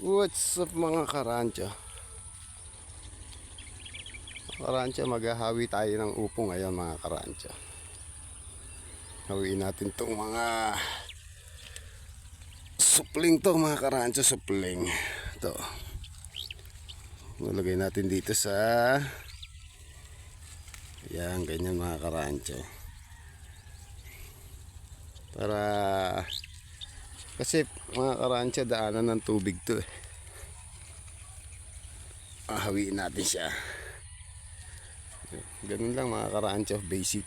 What's up mga karancho? Karancho, maghahawi tayo ng upo ngayon mga karancho. Hawiin natin tong mga supling to mga karancho, supling. Ito. Nalagay natin dito sa yan, ganyan mga karancho. Para kasi mga karancho, daanan ng tubig to eh. Ahawiin natin siya. Ganun lang mga karancho, basic.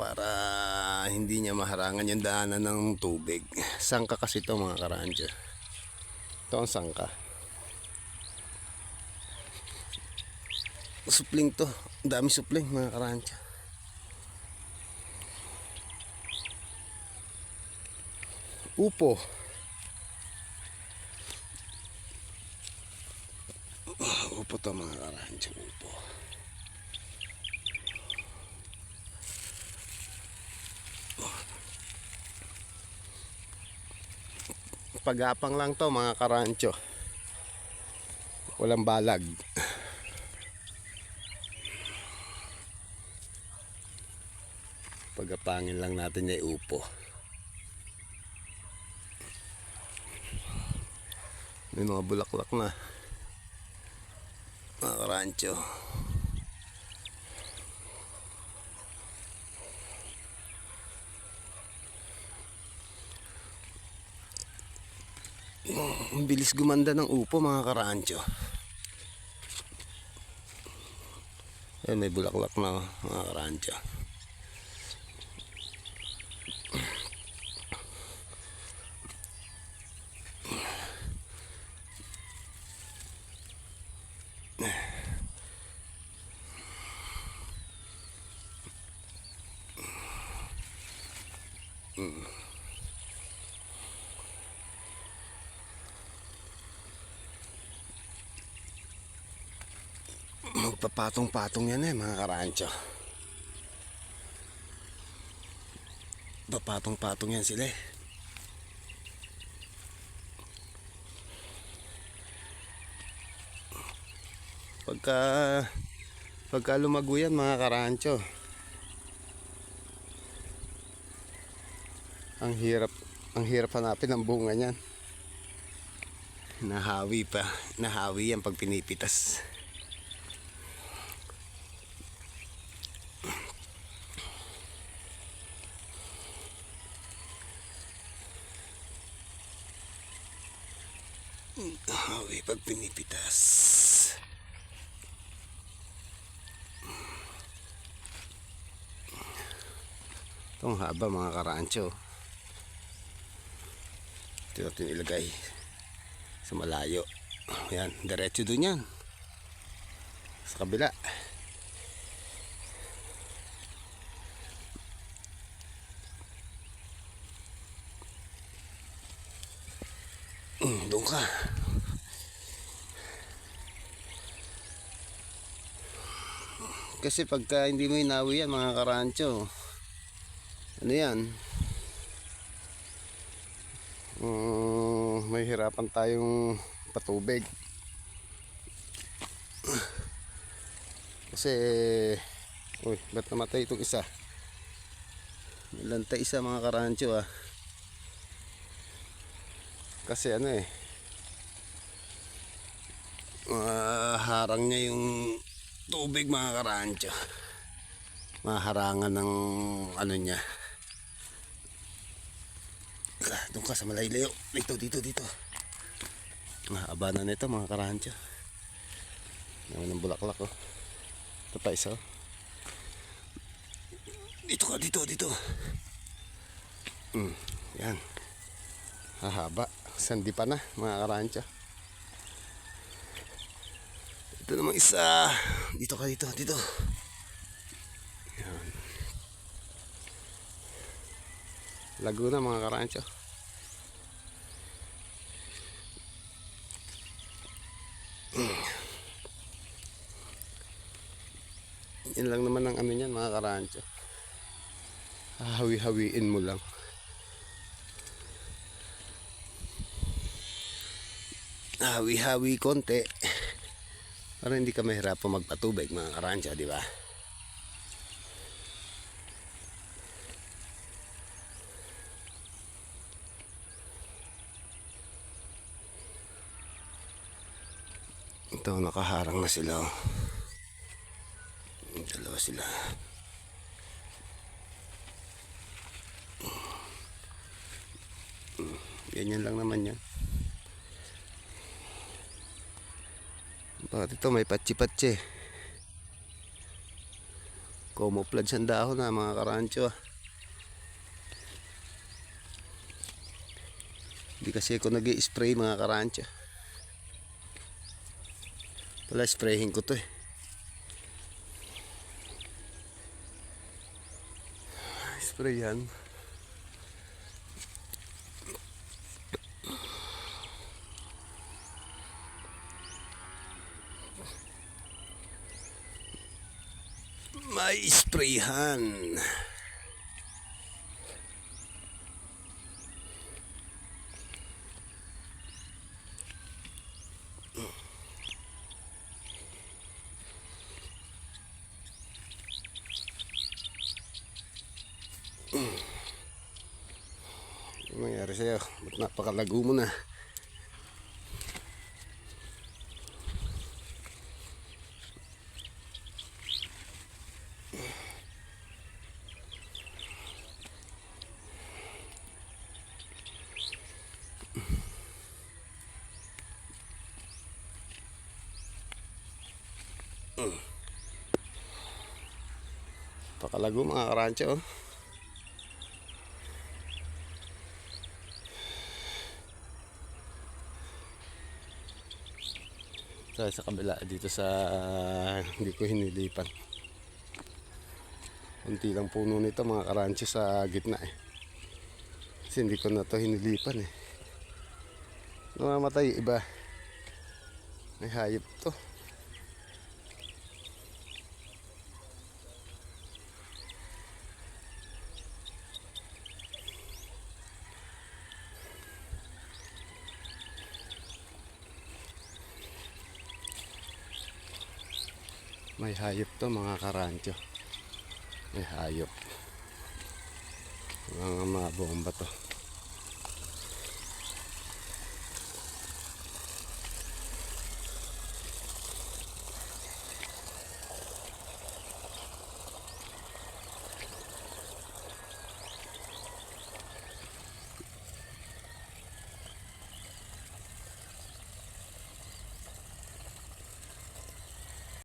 Para hindi niya maharangan yung daanan ng tubig. Sangka kasi to mga karancho. Ito ang sangka. Supling to. Dami supling mga karancho. Upo. Upo to mga karancho. Upo. Pagapang lang to mga karancho. Walang balag. Pagapangin lang natin yung upo. May mga bulaklak na. Mga karancho. Ang bilis gumanda ng upo mga karancho. Eh, may bulaklak na mga karancho. Magpapatong-patong yan eh mga karancho. Papatong-patong yan sila eh. Pagka pagka lumago yan mga karancho. Ang hirap ang hirap hanapin ang bunga niyan. Nahawi pa. Nahawi yan pag pinipitas. Hawi pag pinipitas. Itong haba mga karancho. Ito natin ilagay sa malayo. Yan, diretso dun yan. Sa kabila. Mm, doon ka. Kasi pagka hindi mo inawi yan mga karancho, ano yan? Mm, may hirapan tayong patubig. Kasi, uy, ba't namatay itong isa? Nilantay isa mga karancho ah. Kasi ano eh, harang niya yung tubig mga karancho. Maharangan ng ano niya. Ah, doon ka sa malaylayo. Dito, dito, dito. Mahaba na nito mga karancho. Naman ng bulaklak oh. Ito pa isa oh. Dito ka, dito, dito. Mm, yan. Hahaba. Sandi pa na mga karancho. Ito namang isa. Dito ka, dito, dito. Laguna mga karancho. Yan lang naman ang ano niyan mga karancho. Hahawi-hawiin mo lang. Hawi-hawi konti. Para hindi ka mahirapang magpatubig mga karancho, di ba? Ito, nakaharang na sila. oh. Dalawa sila. Ganyan lang naman yan. Bakit ito may patsi-patsi. Camouflage ang dahon na mga karancho. ah. Hindi kasi ako nag spray mga karancho. Wala spraying ko to eh. Spray yan. May sprayhan. Ano nangyari sa'yo? Ba't napakalago mo na? Pakalago mga karancho. oh. Sa, sa kabila dito sa hindi ko hinilipan. Kunti lang puno nito mga karancho sa gitna eh. Kasi hindi ko na to hinilipan eh. Namamatay iba. May hayop to. May hayop to mga karancho. May hayop. Mga mga bomba to.